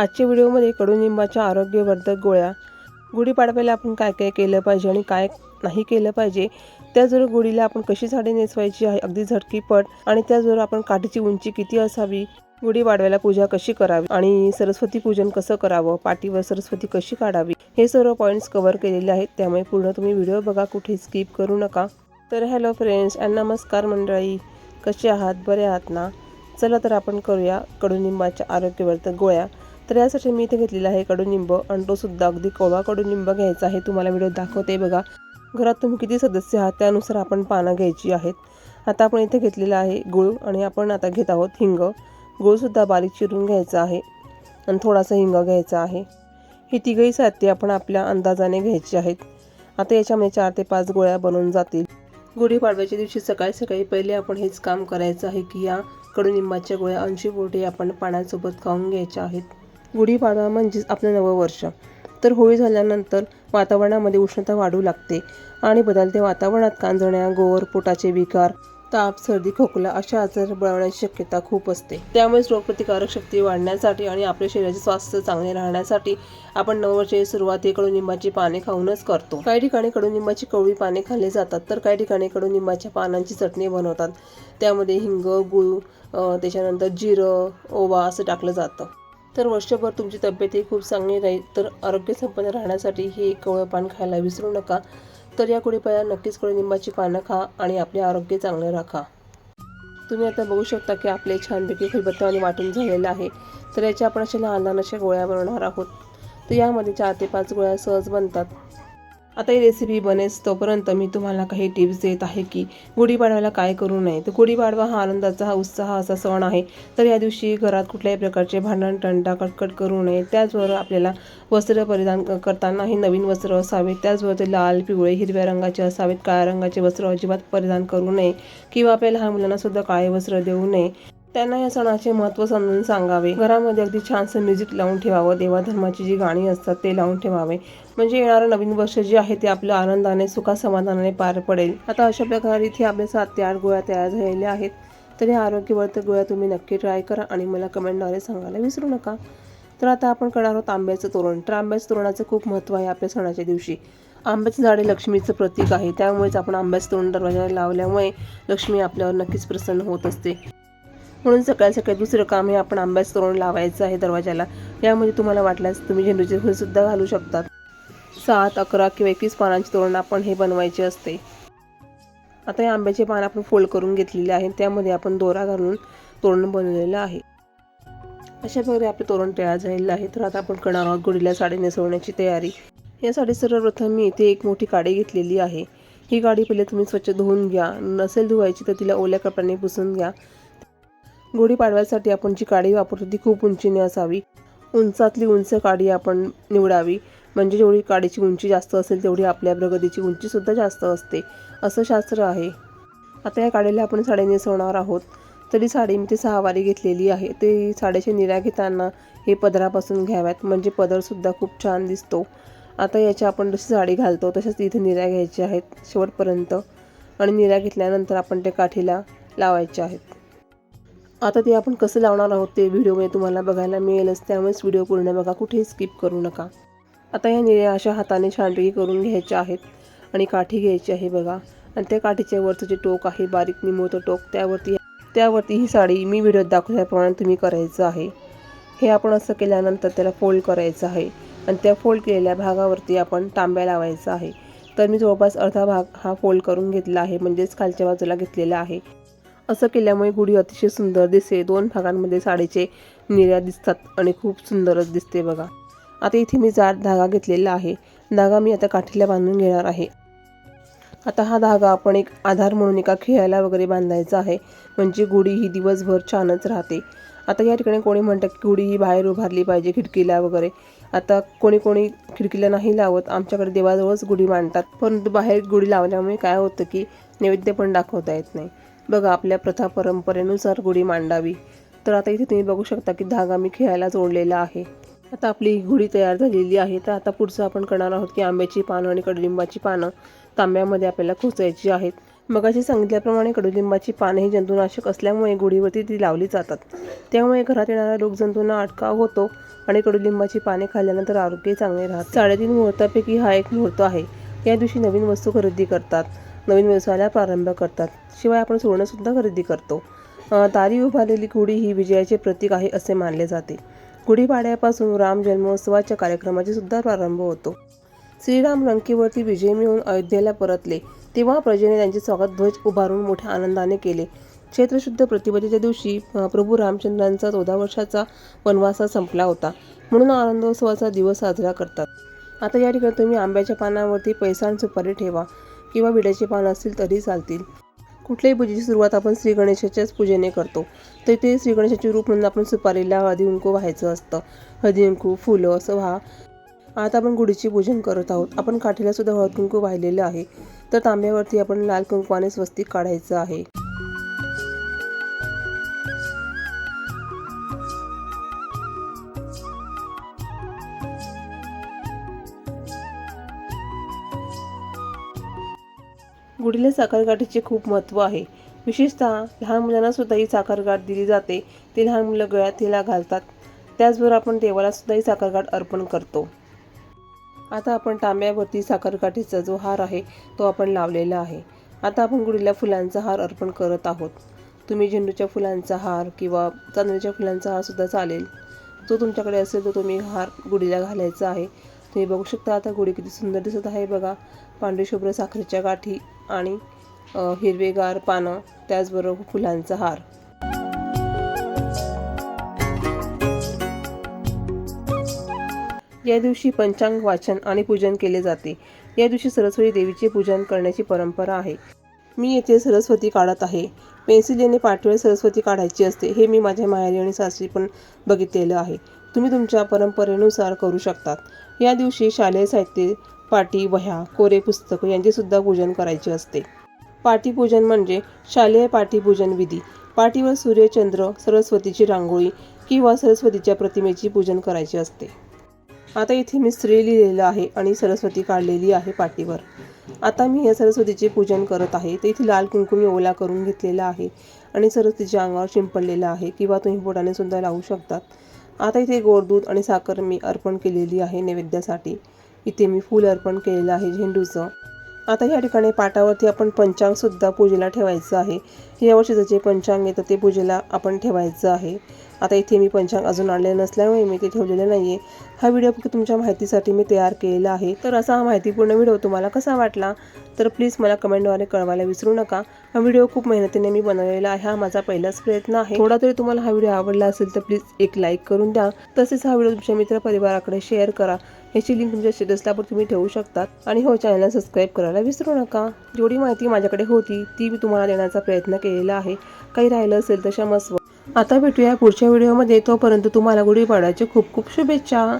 आजच्या व्हिडिओमध्ये कडुनिंबाच्या आरोग्यवर्धक गोळ्या गुढीपाडव्याला आपण काय काय केलं पाहिजे आणि काय नाही केलं पाहिजे त्याचबरोबर गुढीला आपण कशी साडी नेसवायची आहे अगदी झटकीपट आणि त्याचबरोबर आपण काठीची उंची किती असावी गुढीपाडव्याला पूजा कशी करावी आणि सरस्वती पूजन कसं करावं पाठीवर सरस्वती कशी काढावी हे सर्व पॉईंट्स कव्हर केलेले आहेत. त्यामुळे पूर्ण तुम्ही व्हिडिओ बघा कुठे स्किप करू नका. तर हॅलो फ्रेंड्स अँड नमस्कार मंडळी. कसे आहात? बरे आहात ना? चला तर आपण करूया कडुनिंबाच्या आरोग्यवर्धक गोळ्या. तर यासाठी मी इथे घेतलेला आहे कडुनिंब आणि तो सुद्धा अगदी कोवळा कडुनिंब घ्यायचा आहे. तुम्हाला व्हिडिओ दाखवते बघा. घरात तुम्ही किती सदस्य आहात त्यानुसार आपण पानं घ्यायची आहेत. आता आपण इथे घेतलेला आहे गुळ आणि आपण आता घेत आहोत हिंग. गुळसुद्धा बारीक चिरून घ्यायचा आहे आणि थोडासा हिंग घ्यायचा आहे. ही तिघही साहित्य आपण आपल्या अंदाजाने घ्यायची आहेत. आता याच्यामध्ये चार ते पाच गोळ्या बनवून जातील. गुढीपाडव्याच्या दिवशी सकाळी सकाळी पहिले आपण हेच काम करायचं आहे की या कडुनिंबाच्या गोळ्या ऐंशी बोटी आपण पाण्यासोबत खाऊन घ्यायच्या आहेत. गुढीपाडवा म्हणजेच आपलं नवं वर्ष. तर होळी झाल्यानंतर वातावरणामध्ये उष्णता वाढू लागते आणि बदलत्या वातावरणात कांजण्या गोवर पोटाचे विकार ताप सर्दी खोकला अशा आजार बळवण्याची शक्यता खूप असते. त्यामुळेच रोगप्रतिकारक शक्ती वाढण्यासाठी आणि आपल्या शरीराचे स्वास्थ्य चांगले राहण्यासाठी आपण नववर्षाची सुरुवात ही कडुनिंबाची पाने खाऊनच करतो. काही ठिकाणी कडुनिंबाची कवळी पाने खाल्ली जातात तर काही ठिकाणी कडुनिंबाच्या पानांची चटणी बनवतात. त्यामध्ये हिंग गुळ त्याच्यानंतर जिरं ओवा असं टाकलं जातं. तर वर्षभर तुमची तब्येतही खूप चांगली राहील तर आरोग्य संपन्न राहण्यासाठी हे एक पान खायला विसरू नका. तर या कुडीपाया नक्कीच कडुनिंबाची पानं खा आणि आपले आरोग्य चांगले राखा. तुम्ही आता बघू शकता की आपले छानपैकी खलबत्त्याने वाटून झालेलं आहे. तर याच्या आपण अशा लहान लहान अशा गोळ्या बनवणार आहोत. तर यामध्ये चार ते पाच गोळ्या सहज बनतात. आता ही रेसिपी बनेच तोपर्यंत मी तुम्हाला काही टिप्स देत आहे की गुढीपाडव्याला काय करू नये. तर गुढीपाडवा हा आनंदाचा हा उत्साह असा सण आहे. तर या दिवशी घरात कुठल्याही प्रकारचे भांडण टंटा कटकट करू नये. त्याचबरोबर आपल्याला वस्त्र परिधान क- करताना हे नवीन वस्त्र असावे. त्याचबरोबर ते लाल पिवळे हिरव्या रंगाचे असावेत. काळ्या रंगाचे वस्त्र अजिबात परिधान करू नये. किंवा आपल्या लहान मुलांनासुद्धा काळे वस्त्र देऊ नये. त्यांना या सणाचे महत्त्व समजून सांगावे. घरामध्ये अगदी छानसं म्युझिक लावून ठेवावं. देवाधर्माची जी गाणी असतात ते लावून ठेवावे. म्हणजे येणारं नवीन वर्ष जे आहे ते आपल्या आनंदाने सुखासमाधानाने पार पडेल. आता अशा प्रकारे इथे आपल्या सात ते आठ गोळ्या तयार झालेल्या आहेत. तर ह्या आरोग्यवर्धक गोळ्या तुम्ही नक्की ट्राय करा आणि मला कमेंटद्वारे सांगायला विसरू नका. तर आता आपण करणार आहोत आंब्याचं तोरण. तर आंब्याचं तोरणाचं खूप महत्त्व आहे आपल्या सणाच्या दिवशी. आंब्याचे झाडे लक्ष्मीचं प्रतीक आहे. त्यामुळेच आपण आंब्याचं तोरण दरवाजाला लावल्यामुळे लक्ष्मी आपल्यावर नक्कीच प्रसन्न होत असते. म्हणून सकाळी सकाळी दुसरं काम हे आपण आंब्याचं तोरण लावायचं आहे दरवाजाला. यामध्ये तुम्हाला वाटल्यास तुम्ही झेंडूचे फुलसुद्धा घालू शकतात. सात अकरा किंवा एकवीस पानांचे तोरण आपण हे बनवायचे असते. आता या आंब्याचे पान आपण फोल्ड करून घेतलेले आहे त्यामध्ये आपण दोरा घालून तोरण बनवलेलं आहे. अशा प्रकारे आपले तोरण तयार झालेलं आहे. तर आता आपण करणार आहोत गुढीला साडी नेसवण्याची तयारी. यासाठी सर्वप्रथम मी इथे एक मोठी काडी घेतलेली आहे. ही गाडी पहिले तुम्ही स्वच्छ धुवून घ्या. नसेल धुवायची तर तिला ओल्या कपड्याने पुसून घ्या. गुढीपाडव्यासाठी आपण जी काडी वापरतो ती खूप उंचीने असावी. उंचातली उंच काडी आपण निवडावी. म्हणजे जेवढी काडीची उंची जास्त असेल तेवढी आपल्या प्रगतीची उंचीसुद्धा जास्त असते. असं शास्त्र आहे. आता या काडीला आपण साडी नेसवणार आहोत. तरी साडी मी ती सहावारी घेतलेली आहे. ते साड्याच्या निऱ्या घेताना हे पदरापासून घ्याव्यात. म्हणजे पदरसुद्धा खूप छान दिसतो. आता याच्या आपण जशी साडी घालतो तशाच इथे निऱ्या घ्यायच्या आहेत शेवटपर्यंत. आणि निऱ्या घेतल्यानंतर आपण त्या काठीला लावायच्या आहेत. आता ते आपण कसं लावणार आहोत ते व्हिडिओमध्ये तुम्हाला बघायला मिळेलच. त्यामुळेच व्हिडिओ पूर्ण बघा कुठेही स्किप करू नका. आता या निळ्या अशा हाताने छानपैकी करून घ्यायच्या आहेत आणि काठी घ्यायची आहे बघा. आणि त्या काठीच्या वरचं जे टोक आहे बारीक निमुळतं टोक त्यावरती त्यावरती ही साडी मी व्हिडिओत दाखवल्याप्रमाणे तुम्ही करायचं आहे. हे आपण असं केल्यानंतर त्याला फोल्ड करायचं आहे. आणि त्या फोल्ड केलेल्या भागावरती आपण तांब्या लावायचा आहे. तर मी जवळपास अर्धा भाग हा फोल्ड करून घेतला आहे म्हणजेच खालच्या बाजूला घेतलेला आहे. असं केल्यामुळे गुढी अतिशय सुंदर दिसते. दोन भागांमध्ये साडीचे निर्या दिसतात आणि खूप सुंदरच दिसते बघा. आता इथे मी जाड धागा घेतलेला आहे. धागा मी आता काठीला बांधून घेणार आहे. आता हा धागा आपण एक आधार म्हणून एका खेळायला वगैरे बांधायचा आहे. म्हणजे गुढी ही दिवसभर छानच राहते. आता या ठिकाणी कोणी म्हणतं की गुढी ही बाहेर उभारली पाहिजे खिडकीला वगैरे. आता कोणी कोणी खिडकीला नाही लावत. आमच्याकडे देवाजवळच गुढी मांडतात परंतु बाहेर गुढी लावल्यामुळे काय होतं की नैवेद्य पण दाखवता येत नाही. बघा आपल्या प्रथा परंपरेनुसार गुढी मांडावी. तर आता इथे तुम्ही बघू शकता की धागा मी खेळायला जोडलेला आहे. आता आपली गुढी तयार झालेली आहे. तर आता पुढचं आपण करणार आहोत की आंब्याची पानं आणि कडुलिंबाची पानं तांब्यामध्ये आपल्याला खोचायची आहेत. मगाशी सांगितल्याप्रमाणे कडुलिंबाची पाने ही जंतुनाशक असल्यामुळे गुढीवरती ती लावली जातात. त्यामुळे घरात येणाऱ्या रोगजंतूंना अटकाव होतो आणि कडुलिंबाची पाने खाल्ल्यानंतर आरोग्य चांगले राहतात साडेतीन मुहूर्तापैकी हा एक मुहूर्त आहे. या दिवशी नवीन वस्तू खरेदी करतात. नवीन व्यवसायाला प्रारंभ करतात. शिवाय आपण सुवर्णसुद्धा खरेदी करतो. तारी उभारलेली गुढी ही विजयाचे प्रतीक आहे असे मानले जाते. गुढीपाड्यापासून राम जन्मोत्सवाच्या कार्यक्रमाचे सुद्धा प्रारंभ होतो. श्रीराम लंकेवरती विजय मिळवून अयोध्येला परतले. तेव्हा प्रजेने त्यांचे स्वागत ध्वज उभारून मोठ्या आनंदाने केले. क्षेत्रशुद्ध प्रतिपदेच्या दिवशी प्रभू रामचंद्रांचा चौदा वर्षाचा वनवासा संपला होता. म्हणून आनंदोत्सवाचा दिवस साजरा करतात. आता या ठिकाणी तुम्ही आंब्याच्या पानावरती पैसा आणि सुपारी ठेवा. किंवा विड्याचे पान असतील तरी चालतील. कुठल्याही पूजेची सुरुवात आपण श्री गणेशाच्याच पूजेने करतो. तर ते श्री गणेशाचे रूप म्हणून आपण सुपारीला हळदी कुंकू व्हायचं असतं. हळदी कुंकू फुलं असं व्हा. आता आपण गुढीचे पूजन करत आहोत. आपण काठीला सुद्धा हळद कुंकू वाहिलेलं आहे. तर तांब्यावरती आपण लाल कुंकवाने स्वस्तिक काढायचं आहे. गुढीला साखरगाठीचे खूप महत्त्व आहे. विशेषतः लहान मुलांनासुद्धा ही साखरगाठ दिली जाते. ते लहान मुलं गळ्यात तिला घालतात. त्याचबरोबर आपण देवालासुद्धा ही साखरगाठ अर्पण करतो. आता आपण तांब्यावरती साखरगाठीचा जो हार आहे तो आपण लावलेला आहे. आता आपण गुढीला फुलांचा हार अर्पण करत आहोत. तुम्ही झेंडूच्या फुलांचा हार किंवा चांदणीच्या फुलांचा हार सुद्धा चालेल. जो तुमच्याकडे असेल तो तुम्ही हार गुढीला घालायचा आहे. तुम्ही बघू शकता आता गुढी किती सुंदर दिसत आहे बघा. पांढरी शुभ्र साखरेच्या गाठी आणि हिरवेगार पानं त्याचबरोबर फुलांचा हार. या दिवशी पंचांग वाचन आणि पूजन केले जाते. या दिवशी सरस्वती देवीचे पूजन करण्याची परंपरा आहे. मी येथे सरस्वती काढत आहे. पेन्सिल याने सरस्वती काढायची असते हे मी माझ्या माहेरी आणि सासरी पण बघितलेलं आहे. तुम्ही तुमच्या परंपरेनुसार करू शकतात. या दिवशी शालेय साहित्य पाटी वह्या कोरे पुस्तकं यांचे सुद्धा पूजन करायचे असते. पाटीपूजन म्हणजे शालेय पाटीपूजन विधी. पाटीवर सूर्यचंद्र सरस्वतीची रांगोळी किंवा सरस्वतीच्या प्रतिमेची पूजन करायचे असते. आता इथे मी स्त्री लिहिलेलं आहे आणि सरस्वती काढलेली आहे पाटीवर. आता मी या सरस्वतीचे पूजन करत आहे. तर इथे लाल कुंकुमी ओला करून घेतलेला आहे आणि सरस्वतीच्या अंगावर शिंपडलेला आहे किंवा तुम्ही बोटाने सुद्धा लावू शकतात. आता इथे गोड दूध आणि साखर मी अर्पण केलेली आहे नैवेद्यासाठी. इथे मी फूल अर्पण केलेलं आहे झेंडूचं. आता या ठिकाणी पाटावरती आपण पंचांगसुद्धा पूजेला ठेवायचं आहे. यावर्षीचं जे पंचांग येतं ते पूजेला आपण ठेवायचं आहे. आता इथे मी पंचांग अजून आणले नसल्यामुळे मी ते ठेवलेलं नाही आहे हा व्हिडिओ फक्त तुमच्या माहितीसाठी मी तयार केलेला आहे. तर असा हा माहितीपूर्ण व्हिडिओ तुम्हाला कसा वाटला? तर प्लीज मला कमेंटद्वारे कळवायला विसरू नका. हा व्हिडिओ खूप मेहनतीने मी बनवलेला आहे. हा माझा पहिलाच प्रयत्न आहे. थोडा तरी तुम्हाला हा व्हिडिओ आवडला असेल तर प्लीज एक लाईक करून द्या. तसेच हा व्हिडिओ तुमच्या मित्रपरिवाराकडे शेअर करा. याची लिंक तुमच्या स्टेटसला पण तुम्ही ठेवू शकतात. आणि हो चॅनलला सबस्क्राईब करायला विसरू नका. जेवढी माहिती माझ्याकडे होती ती मी तुम्हाला देण्याचा प्रयत्न केलेला आहे. काही राहिलं असेल तर क्षमस्व आता भेटूया पुढच्या व्हिडिओमध्ये. तोपर्यंत तुम्हाला गुढीपाडव्याच्या खूप खूप शुभेच्छा.